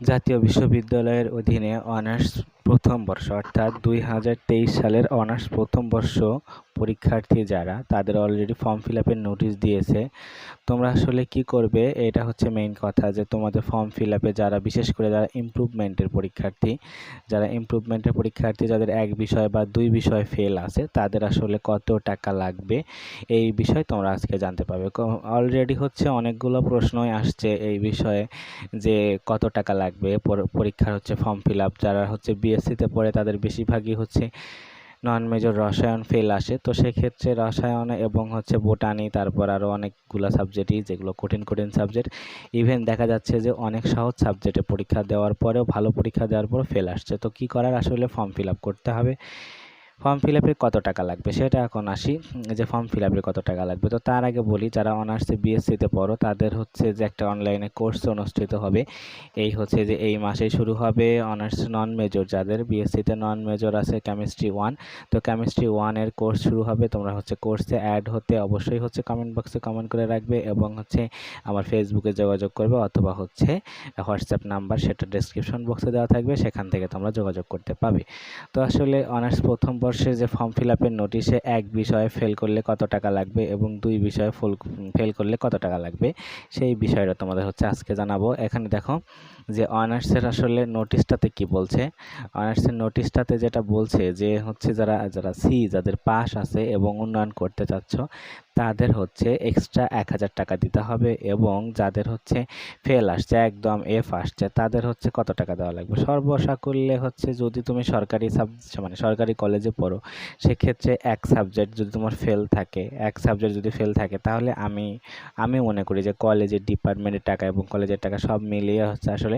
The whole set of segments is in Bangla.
জাতীয় বিশ্ববিদ্যালয়ের অধীনে অনার্স প্রথম বর্ষ, অর্থাৎ দুই হাজার তেইশ সালের অনার্স প্রথম বর্ষ পরীক্ষার্থী যারা, তাদের অলরেডি ফর্ম ফিল আপের নোটিশ দিয়েছে। তোমরা আসলে কি করবে? এটা হচ্ছে মেইন কথা যে তোমাদের ফর্ম ফিল আপে যারা, বিশেষ করে যারা ইমপ্রুভমেন্টের পরীক্ষার্থী, যারা ইমপ্রুভমেন্টের পরীক্ষার্থী যাদের এক বিষয় বা দুই বিষয় ফেল আছে, তাদের আসলে কত টাকা লাগবে? এই বিষয় তোমরা আজকে জানতে পারবে। অলরেডি হচ্ছে অনেকগুলো প্রশ্নই আসছে এই বিষয়ে যে কত টাকা লাগবে? পরীক্ষার হচ্ছে ফর্ম ফিল আপ যারা হচ্ছে বিএসসিতে পড়ে তাদের বেশিরভাগই হচ্ছে নন মেজর রসায়ন ফেল আসে। তো সেক্ষেত্রে রসায়ন এবং হচ্ছে বোটানি তারপর আরও অনেকগুলো সাবজেক্টই যেগুলো কঠিন কঠিন সাবজেক্ট ইভেন দেখা যাচ্ছে যে অনেক সহজ সাবজেক্টে পরীক্ষা দেওয়ার পরেও, ভালো পরীক্ষা দেওয়ার পর ফেল আসছে। তো কি করার? আসলে ফর্ম ফিল আপ করতে হবে। ফর্ম ফিল আপের কত টাকা লাগবে? সেটা এখন আসি যে ফর্ম ফিল আপের কত টাকা লাগবে? তো তার আগে বলি, যারা অনার্সে বিএসসিতে পড়ো, তাদের হচ্ছে যে একটা অনলাইনে কোর্স অনুষ্ঠিত হবে। এই হচ্ছে যে এই মাসেই শুরু হবে অনার্স নন মেজর যাদের বিএসসিতে নন মেজর আছে কেমিস্ট্রি ওয়ান তো কেমিস্ট্রি ওয়ানের কোর্স শুরু হবে। তোমরা হচ্ছে কোর্সে অ্যাড হতে অবশ্যই হচ্ছে কমেন্ট বক্সে কমেন্ট করে রাখবে এবং হচ্ছে আমার ফেসবুকে যোগাযোগ করবে অথবা হচ্ছে হোয়াটসঅ্যাপ নাম্বার সেটা ডিসক্রিপশন বক্সে দেওয়া থাকবে। সেখান থেকে তোমরা যোগাযোগ করতে পাবে। তো আসলে অনার্স প্রথম বর্ষে যে ফর্ম ফিল আপের নোটিশে এক বিষয়ে ফেল করলে কত টাকা লাগবে এবং দুই বিষয়ে ফুল ফেল করলে কত টাকা লাগবে? সেই বিষয়টা তোমাদের হচ্ছে আজকে জানাব। এখানে দেখো যে অনার্সের আসলে নোটিশটাতে কি বলছে? অনার্সের নোটিশটাতে যেটা বলছে যে হচ্ছে যারা যারা সি, যাদের পাস আছে এবং উন্নয়ন করতে চাচ্ছ, তাদের হচ্ছে এক্সট্রা এক হাজার টাকা দিতে হবে এবং যাদের হচ্ছে ফেল আসছে, একদম এফ আসছে, তাদের হচ্ছে কত টাকা দেওয়া লাগবে? সর্বসাকুল্যে হচ্ছে যদি তুমি সরকারি সাব মানে সরকারি কলেজে পড়ো, সেক্ষেত্রে এক সাবজেক্ট যদি তোমার ফেল থাকে, এক সাবজেক্ট যদি ফেল থাকে, তাহলে আমি আমি মনে করি যে কলেজের ডিপার্টমেন্টের টাকা এবং কলেজের টাকা সব মিলিয়ে হচ্ছে আসলে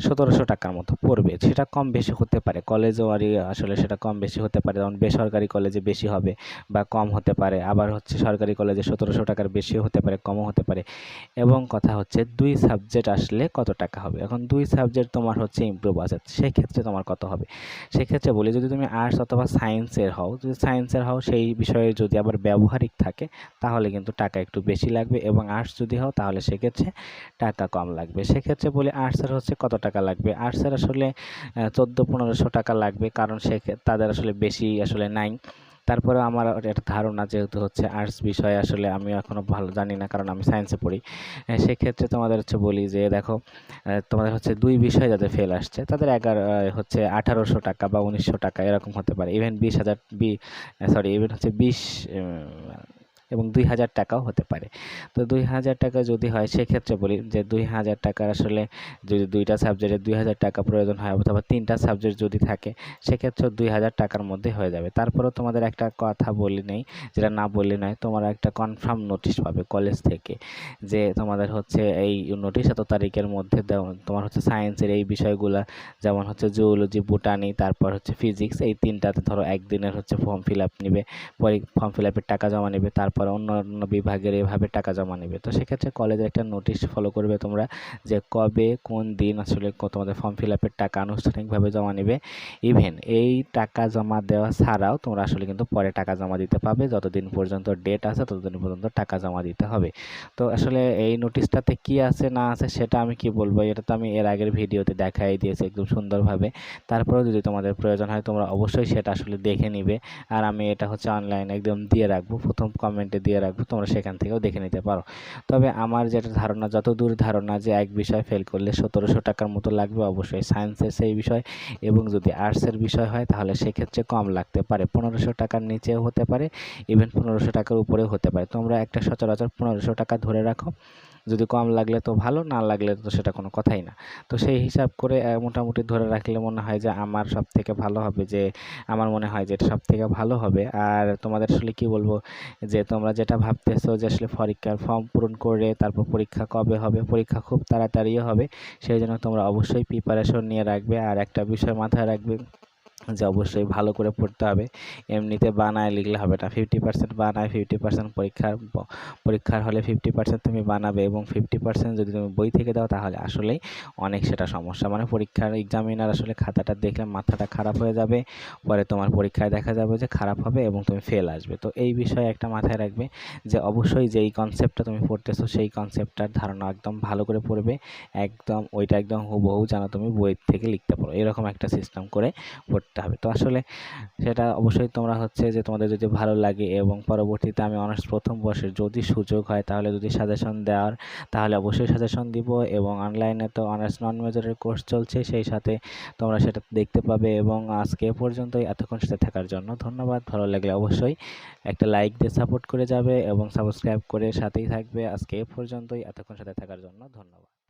সতেরোশো টাকার মতো পড়বে। সেটা কম বেশি হতে পারে। কলেজও আর আসলে সেটা কম বেশি হতে পারে। যেমন বেসরকারি কলেজে বেশি হবে বা কম হতে পারে। আবার হচ্ছে সরকারি কলেজে সতেরোশো টাকার বেশিও হতে পারে, কমও হতে পারে। এবং কথা হচ্ছে দুই সাবজেক্ট আসলে কত টাকা হবে? এখন দুই সাবজেক্ট তোমার হচ্ছে ইমপ্রুভ আছে। সেক্ষেত্রে তোমার কত হবে? সেক্ষেত্রে বলি, যদি তুমি আর্টস অথবা সায়েন্সের হও, যদি সায়েন্সের হও, সেই বিষয়ে যদি আবার ব্যবহারিক থাকে, তাহলে কিন্তু টাকা একটু বেশি লাগবে। এবং আর্টস যদি হও, তাহলে সেক্ষেত্রে টাকা কম লাগবে। সেক্ষেত্রে বলি আর্টসের হচ্ছে কত টাকা লাগবে। আর্টসের আসলে চোদ্দ, পনেরোশো টাকা লাগবে, কারণ সে তাদের আসলে বেশি আসলে নাই। তারপরে আমার একটা ধারণা যেহেতু হচ্ছে আর্টস বিষয়ে আসলে আমি এখনও ভালো জানি না, কারণ আমি সায়েন্সে পড়ি। সেক্ষেত্রে তোমাদের হচ্ছে বলি যে, দেখো তোমাদের হচ্ছে দুই বিষয় যাদের ফেল আসছে, তাদের এগারো হচ্ছে আঠারোশো টাকা বা উনিশশো টাকা এরকম হতে পারে। ইভেন বিশ হাজার, বি সরি ইভেন হচ্ছে বিশ এবং দুই হাজার টাকাও হতে পারে। তো দুই হাজার টাকা যদি হয়, সেক্ষেত্রে বলি যে দুই হাজার টাকার আসলে যদি দুইটা সাবজেক্টে দুই হাজার টাকা প্রয়োজন হয় অথবা তিনটা সাবজেক্ট যদি থাকে সেক্ষেত্রে দুই হাজার টাকার মধ্যে হয়ে যাবে। তারপরেও তোমাদের একটা কথা বলি নেই, যেটা না বললে নয়, তোমার একটা কনফার্ম নোটিশ পাবে কলেজ থেকে যে তোমাদের হচ্ছে এই নোটিশ এত তারিখের মধ্যে তোমার হচ্ছে সায়েন্সের এই বিষয়গুলো, যেমন হচ্ছে জুওলজি বোটানি তারপর হচ্ছে ফিজিক্স এই তিনটাতে ধরো একদিনের হচ্ছে ফর্ম ফিল আপ নেবে ফর্ম ফিল আপের টাকা জমা নেবে, তারপর তারপর অন্য অন্য বিভাগের এভাবে টাকা জমা নেবে। তো সেক্ষেত্রে কলেজে একটা নোটিশ ফলো করবে তোমরা যে কবে, কোন দিন আসলে তোমাদের ফর্ম ফিল আপের টাকা আনুষ্ঠানিকভাবে জমা নেবে। ইভেন এই টাকা জমা দেওয়া ছাড়াও তোমরা আসলে কিন্তু পরে টাকা জমা দিতে পাবে যতদিন পর্যন্ত ডেট আছে, ততদিন পর্যন্ত টাকা জমা দিতে হবে। তো আসলে এই নোটিশটাতে কি আছে, না আছে, সেটা আমি কি বলব? এটা তো আমি এর আগের ভিডিওতে দেখাই দিয়েছি একদম সুন্দরভাবে। তারপরেও যদি তোমাদের প্রয়োজন হয়, তোমরা অবশ্যই সেটা আসলে দেখে নিবে। আর আমি এটা হচ্ছে অনলাইনে একদম দিয়ে রাখব। প্রথম কমেন্ট কমেন্টে দিয়ে রাখব, তোমরা সেখান থেকেও দেখে নিতে পারো। তবে আমার যেটা ধারণা যত দূর ধারণা যে এক বিষয় ফেল করলে সতেরোশো টাকার মতো লাগবে, অবশ্যই সায়েন্সের সেই বিষয় এবং যদি আর্টসের বিষয় হয়, তাহলে সেক্ষেত্রে কম লাগতে পারে। পনেরোশো টাকার নিচেও হতে পারে ইভেন পনেরোশো টাকার উপরেও হতে পারে। তোমরা একটা সচরাচর পনেরোশো টাকা ধরে রাখো। যদি কম লাগলে তো ভালো, না লাগলে তো সেটা কোনো কথাই না। তো সেই হিসাব করে মোটামুটি ধরে রাখলে মনে হয় যে আমার সব থেকে ভালো হবে, যে আমার মনে হয় যে এটা সব থেকে ভালো হবে। আর তোমাদের আসলে কি বলব, যে তোমরা যেটা ভাবতেছো যে আসলে পরীক্ষার ফর্ম পূরণ করে তারপর পরীক্ষা কবে হবে? পরীক্ষা খুব তাড়াতাড়ি হবে। সেই জন্য তোমরা অবশ্যই প্রিপারেশন নিয়ে রাখবে। আর একটা বিষয় মাথায় রাখবে যে অবশ্যই ভালো করে পড়তে হবে। এমনিতে বানায় লিখলে হবে না। ফিফটি পার্সেন্ট বানায় ফিফটি পার্সেন্ট পরীক্ষার পরীক্ষার হলে ফিফটি পার্সেন্ট তুমি বানাবে এবং ফিফটি পার্সেন্ট যদি তুমি বই থেকে দাও তাহলে আসলেই অনেক সেটা সমস্যা। মানে পরীক্ষার এক্সামিনার আসলে খাতাটা দেখলে মাথাটা খারাপ হয়ে যাবে, পরে তোমার পরীক্ষায় দেখা যাবে যে খারাপ হবে এবং তুমি ফেল আসবে। তো এই বিষয়ে একটা মাথায় রাখবে যে অবশ্যই যেই কনসেপ্টটা তুমি পড়তেছো সেই কনসেপ্টটার ধারণা একদম ভালো করে পড়বে, একদম ওইটা একদম হুবহু যেন তুমি বই থেকে লিখতে পারো। এরকম একটা সিস্টেম করে পড়তে হবে। তো আসলে সেটা অবশ্যই তোমরা হচ্ছে যে তোমাদের যদি ভালো লাগে এবং পরবর্তীতে আমি অনার্স প্রথম বর্ষের যদি সুযোগ হয় তাহলে যদি সাজেশন দেওয়ার, তাহলে অবশ্যই সাজেশন দিব এবং অনলাইনে তো অনার্স নন মেজরের কোর্স চলছে, সেই সাথে তোমরা সেটা দেখতে পাবে এবং আজকে পর্যন্তই, এতক্ষণ সাথে থাকার জন্য ধন্যবাদ। ভালো লাগলে অবশ্যই একটা লাইক দিয়ে সাপোর্ট করে যাবে এবং সাবস্ক্রাইব করে সাথেই থাকবে। আজকে এ পর্যন্তই, এতক্ষণ সাথে থাকার জন্য ধন্যবাদ।